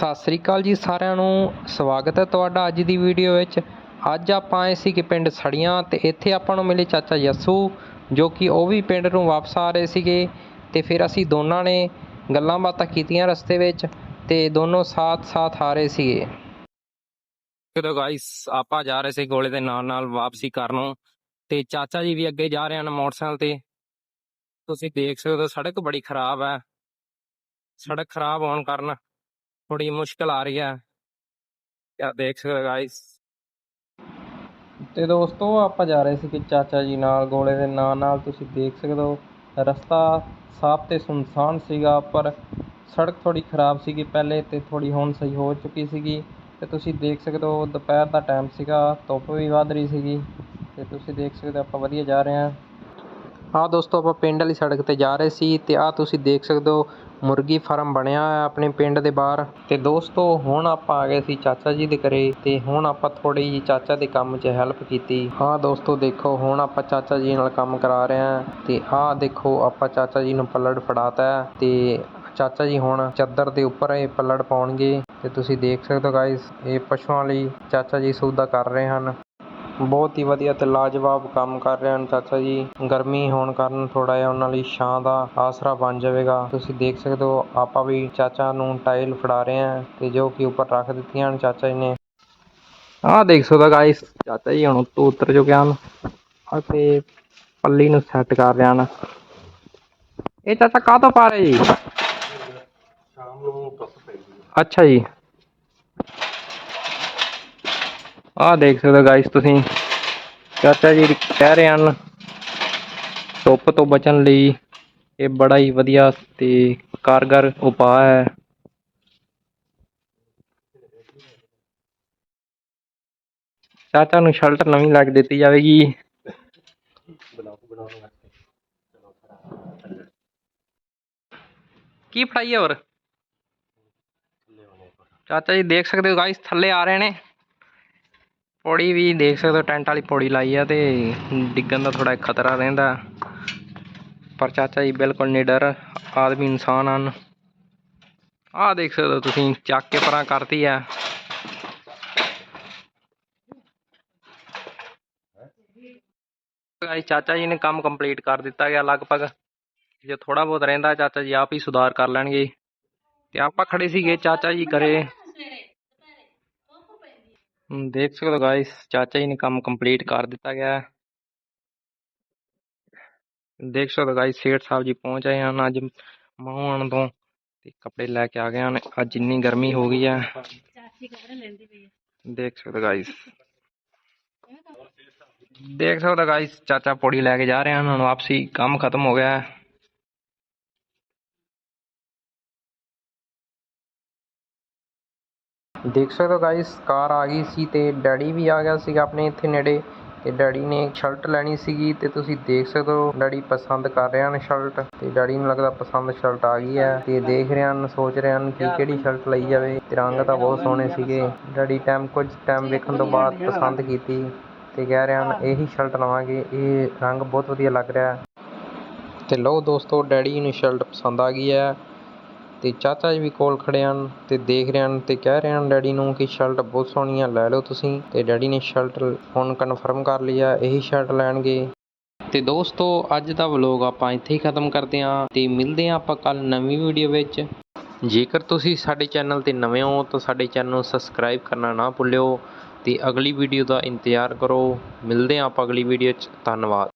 ਸਤਿ ਸ੍ਰੀ ਅਕਾਲ ਜੀ ਸਾਰਿਆਂ ਨੂੰ। ਸਵਾਗਤ ਹੈ ਤੁਹਾਡਾ ਅੱਜ ਦੀ ਵੀਡੀਓ ਵਿੱਚ। ਅੱਜ ਆਪਾਂ ਆਏ ਸੀ ਕਿ ਪਿੰਡ ਸੜੀਆਂ ਤੇ ਇੱਥੇ ਆਪਾਂ ਨੂੰ ਮਿਲੇ ਚਾਚਾ ਯੱਸੂ, ਜੋ ਕਿ ਉਹ ਵੀ ਪਿੰਡ ਨੂੰ ਵਾਪਸ ਆ ਰਹੇ ਸੀਗੇ ਤੇ ਫਿਰ ਅਸੀਂ ਦੋਨਾਂ ਨੇ ਗੱਲਾਂ ਬਾਤਾਂ ਕੀਤੀਆਂ ਰਸਤੇ ਵਿੱਚ ਤੇ ਦੋਨੋਂ ਸਾਥ-ਸਾਥ ਆ ਰਹੇ ਸੀਗੇ। ਜਦੋਂ ਗਾਇਸ ਆਪਾਂ ਜਾ ਰਹੇ ਸੀ ਗੋਲੇ ਦੇ ਨਾਲ ਨਾਲ ਵਾਪਸੀ ਕਰਨ ਨੂੰ ਤੇ ਚਾਚਾ ਜੀ ਵੀ ਅੱਗੇ ਜਾ ਰਹੇ ਹਨ ਮੋਟਰਸਾਈਕਲ ਤੇ। ਤੁਸੀਂ ਦੇਖ ਸਕਦੇ ਹੋ ਸੜਕ ਬੜੀ ਖਰਾਬ ਹੈ। ਸੜਕ ਖਰਾਬ ਹੋਣ ਕਾਰਨ ਥੋੜੀ ਮੁਸ਼ਕਲ ਆ ਰਹੀ ਹੈ ਕਿਆ ਦੇਖ ਸਕਦੇ ਹੋ ਤੇ ਦੋਸਤੋ ਆਪਾਂ ਜਾ ਰਹੇ ਸੀ ਕਿ ਚਾਚਾ ਜੀ ਨਾਲ ਗੋਲੇ ਦੇ ਨਾਂ ਨਾਲ ਤੁਸੀਂ ਦੇਖ ਸਕਦੇ ਹੋ ਰਸਤਾ ਸਾਫ਼ ਤੇ ਸੁਨਸਾਨ ਸੀਗਾ ਪਰ ਸੜਕ ਥੋੜੀ ਖਰਾਬ ਸੀਗੀ ਪਹਿਲੇ ਤੇ ਥੋੜੀ ਹੁਣ ਸਹੀ ਹੋ ਚੁੱਕੀ ਸੀਗੀ ਤੇ ਤੁਸੀਂ ਦੇਖ ਸਕਦੇ ਹੋ ਦੁਪਹਿਰ ਦਾ ਟਾਈਮ ਸੀਗਾ ਧੁੱਪ ਵੀ ਵੱਧ ਰਹੀ ਸੀਗੀ ਤੇ ਤੁਸੀਂ ਦੇਖ ਸਕਦੇ ਹੋ ਆਪਾਂ ਵਧੀਆ ਜਾ ਰਹੇ ਹਾਂ ਆਹ ਦੋਸਤੋ, ਆਪਾਂ ਪਿੰਡ ਵਾਲੀ ਸੜਕ ਤੇ ਜਾ ਰਹੇ ਸੀ ਤੇ ਆਹ ਤੁਸੀਂ ਦੇਖ ਸਕਦੇ ਹੋ, ਮੁਰਗੀ ਫਾਰਮ ਬਣਿਆ ਹੋਇਆ ਆਪਣੇ ਪਿੰਡ ਦੇ ਬਾਹਰ। ਤੇ ਦੋਸਤੋ, ਹੁਣ ਆਪਾਂ ਆ ਗਏ ਸੀ ਚਾਚਾ ਜੀ ਦੇ ਘਰੇ ਤੇ ਹੁਣ ਆਪਾਂ ਥੋੜੀ ਜਿਹੀ ਚਾਚਾ ਦੇ ਕੰਮ 'ਚ ਹੈਲਪ ਕੀਤੀ। ਹਾਂ ਦੋਸਤੋ, ਦੇਖੋ, ਹੁਣ ਆਪਾਂ ਚਾਚਾ ਜੀ ਨਾਲ ਕੰਮ ਕਰਾ ਰਹੇ ਹਾਂ ਤੇ ਆਹ ਦੇਖੋ, ਆਪਾਂ ਚਾਚਾ ਜੀ ਨੂੰ ਪੱਲੜ ਫੜਾਤਾ ਹੈ ਤੇ ਚਾਚਾ ਜੀ ਹੁਣ ਚੱਦਰ ਦੇ ਉੱਪਰ ਇਹ ਪੱਲੜ ਪਾਉਣਗੇ। ਤੇ ਤੁਸੀਂ ਦੇਖ ਸਕਦੇ ਹੋ ਗਾਇਸ ਇਹ ਪਸ਼ੂਆਂ ਲਈ ਚਾਚਾ ਜੀ ਸੌਦਾ ਕਰ ਰਹੇ ਹਨ। ਬਹੁਤ ਹੀ ਵਧੀਆ ਤੇ ਲਾਜਵਾਬ ਕੰਮ ਕਰ ਰਹੇ ਹਨ ਚਾਚਾ ਜੀ। ਗਰਮੀ ਹੋਣ ਕਾਰਨ ਥੋੜਾ ਜਿਹਾ ਉਹਨਾਂ ਲਈ ਛਾਂ ਦਾ ਆਸਰਾ ਬਣ ਜਾਵੇਗਾ। ਤੁਸੀਂ ਦੇਖ ਸਕਦੇ ਹੋ ਆਪਾਂ ਵੀ ਚਾਚਾ ਨੂੰ ਟਾਈਲ ਫੜਾ ਰਹੇ ਹਾਂ ਤੇ ਜੋ ਕਿ ਉੱਪਰ ਰੱਖ ਦਿੱਤੀਆਂ ਹਨ ਚਾਚਾ ਜੀ ਨੇ। ਆਹ ਦੇਖ ਸਕਦੇ ਗਾਇਸ ਚਾਚਾ ਜੀ ਹੁਣ ਉੱਤੋਂ ਉਤਰ ਚੁੱਕੇ ਹਨ ਅਤੇ ਪੱਲੀ ਨੂੰ ਸੈੱਟ ਕਰ ਰਹੇ ਹਨ। ਇਹ ਚਾਚਾ ਕਾਹ ਤੋਂ ਪਾ ਰਹੇ ਜੀ? ਅੱਛਾ ਜੀ। ਆਹ ਦੇਖ ਸਕਦੇ ਹੋ ਗਾਇਸ ਤੁਸੀਂ। ਚਾਚਾ ਜੀ ਕਹਿ ਰਹੇ ਹਨ, ਧੁੱਪ ਤੋਂ ਬਚਣ ਲਈ ਇਹ ਬੜਾ ਹੀ ਵਧੀਆ ਤੇ ਕਾਰਗਰ ਉਪਾਅ ਹੈ। ਚਾਚਾ ਨੂੰ ਸ਼ਰਟ ਨਵੀਂ ਲੱਗ ਦਿੱਤੀ ਜਾਵੇਗੀ। ਕੀ ਫੜਾਈਏ ਹੋਰ? ਚਾਚਾ ਜੀ ਦੇਖ ਸਕਦੇ ਹੋ ਗਾਇਸ ਥੱਲੇ ਆ ਰਹੇ ਨੇ। ਪੌੜੀ ਵੀ ਦੇਖ ਸਕਦੇ ਹੋ, ਟੈਂਟ ਵਾਲੀ ਪੌੜੀ ਲਾਈ ਆ ਤੇ ਡਿੱਗਣ ਦਾ ਥੋੜਾ ਖਤਰਾ ਰਹਿੰਦਾ। ਪਰ ਚਾਚਾ ਜੀ ਬਿਲਕੁਲ ਨਿਡਰ, ਆਦਮੀ ਇਨਸਾਨ ਹਨ। ਆਹ ਦੇਖ ਸਕਦੇ ਹੋ ਤੁਸੀਂ, ਚੱਕ ਕੇ ਪਰਾਂ ਕਰਤੀ ਆ। ਗਾਇਸ ਚਾਚਾ ਜੀ ਨੇ ਕੰਮ ਕੰਪਲੀਟ ਕਰ ਦਿੱਤਾ ਗਿਆ ਲਗਭਗ। ਜੇ ਥੋੜਾ ਬਹੁਤ ਰਹਿੰਦਾ, ਚਾਚਾ ਜੀ ਆਪ ਹੀ ਸੁਧਾਰ ਕਰ ਲੈਣਗੇ। ਤੇ ਆਪਾਂ ਖੜੇ ਸੀਗੇ, ਚਾਚਾ ਜੀ ਕਰੇ ਹਮ, ਦੇਖ ਸਕਦੇ ਹੋ ਗਾਇਸ ਚਾਚਾ ਜੀ ਨੇ ਕੰਮ ਕੰਪਲੀਟ ਕਰ ਦਿੱਤਾ ਗਿਆ ਹੈ। ਦੇਖ ਸਕਦੇ ਹੋ ਗਾਇਸ ਸੇਠ ਸਾਹਿਬ ਜੀ ਪਹੁੰਚ ਆਏ ਹਨ ਅੱਜ ਮਾਹੌਣ ਤੋਂ ਤੇ ਕੱਪੜੇ ਲੈ ਕੇ ਆ ਗਏ ਹਨ ਅੱਜ ਇੰਨੀ ਗਰਮੀ ਹੋ ਗਈ ਹੈ ਦੇਖ ਸਕਦੇ ਹੋ ਗਾਇਸ ਦੇਖ ਸਕਦੇ ਹੋ ਗਾਇਸ ਚਾਚਾ ਪੌੜੀ ਲੈ ਕੇ ਜਾ ਰਹੇ ਹਨ ਹੁਣ ਵਾਪਸੀ ਕੰਮ ਖਤਮ ਹੋ ਗਿਆ ਹੈ ਦੇਖ ਸਕਦੇ ਹੋ ਗਾਇਸ ਕਾਰ ਆ ਗਈ ਸੀ ਤੇ ਡੈਡੀ ਵੀ ਆ ਗਿਆ ਸੀਗਾ ਆਪਣੇ ਇੱਥੇ ਨੇੜੇ ਤੇ ਡੈਡੀ ਨੇ ਸ਼ਰਟ ਲੈਣੀ ਸੀਗੀ ਤੇ ਤੁਸੀਂ ਦੇਖ ਸਕਦੇ ਹੋ ਡੈਡੀ ਪਸੰਦ ਕਰ ਰਹੇ ਹਨ ਸ਼ਰਟ ਤੇ ਡੈਡੀ ਨੂੰ ਲੱਗਦਾ ਪਸੰਦ ਸ਼ਰਟ ਆ ਗਈ ਹੈ ਤੇ ਦੇਖ ਰਹੇ ਹਨ, ਸੋਚ ਰਹੇ ਹਨ ਕਿ ਕਿਹੜੀ ਸ਼ਰਟ ਲਈ ਜਾਵੇ ਤੇ ਰੰਗ ਤਾਂ ਬਹੁਤ ਸੋਹਣੇ ਸੀਗੇ। ਡੈਡੀ ਟਾਈਮ ਕੁਝ ਟਾਈਮ ਵੇਖਣ ਤੋਂ ਬਾਅਦ ਪਸੰਦ ਕੀਤੀ ਤੇ ਕਹਿ ਰਹੇ ਹਨ, ਇਹੀ ਸ਼ਰਟ ਲਵਾਂਗੇ, ਇਹ ਰੰਗ ਬਹੁਤ ਵਧੀਆ ਲੱਗ ਰਿਹਾ ਤੇ ਲਓ ਦੋਸਤੋ, ਡੈਡੀ ਨੂੰ ਸ਼ਰਟ ਪਸੰਦ ਆ ਗਈ ਹੈ। ਤੇ ਚਾਚਾ ਜੀ ਵੀ ਕੋਲ ਖੜੇ ਹਨ ਤੇ ਦੇਖ ਰਹੇ ਹਨ ਤੇ ਕਹਿ ਰਹੇ ਹਨ, ਡੈਡੀ ਨੂੰ ਕਿ ਸ਼ਰਟ ਬਹੁਤ ਸੋਹਣੀ ਆ, ਲੈ ਲਓ ਤੁਸੀਂ। ਤੇ ਡੈਡੀ ਨੇ ਸ਼ਰਟ ਹੁਣ ਕਨਫਰਮ ਕਰ ਲਿਆ ਇਹੀ ਸ਼ਰਟ ਲੈਣਗੇ। ਤੇ ਦੋਸਤੋ, ਅੱਜ ਦਾ ਵਲੋਗ ਆਪਾਂ ਇੱਥੇ ਹੀ ਖਤਮ ਕਰਦੇ ਹਾਂ ਤੇ ਮਿਲਦੇ ਹਾਂ ਆਪਾਂ ਕੱਲ ਨਵੀਂ ਵੀਡੀਓ ਵਿੱਚ। ਜੇਕਰ ਤੁਸੀਂ ਸਾਡੇ ਚੈਨਲ ਤੇ ਨਵੇਂ ਹੋ ਤਾਂ ਸਾਡੇ ਚੈਨਲ ਨੂੰ ਸਬਸਕ੍ਰਾਈਬ ਕਰਨਾ ਨਾ ਭੁੱਲਿਓ ਤੇ ਅਗਲੀ ਵੀਡੀਓ ਦਾ ਇੰਤਜ਼ਾਰ ਕਰੋ। ਮਿਲਦੇ ਹਾਂ ਆਪਾਂ ਅਗਲੀ ਵੀਡੀਓ 'ਚ। ਧੰਨਵਾਦ।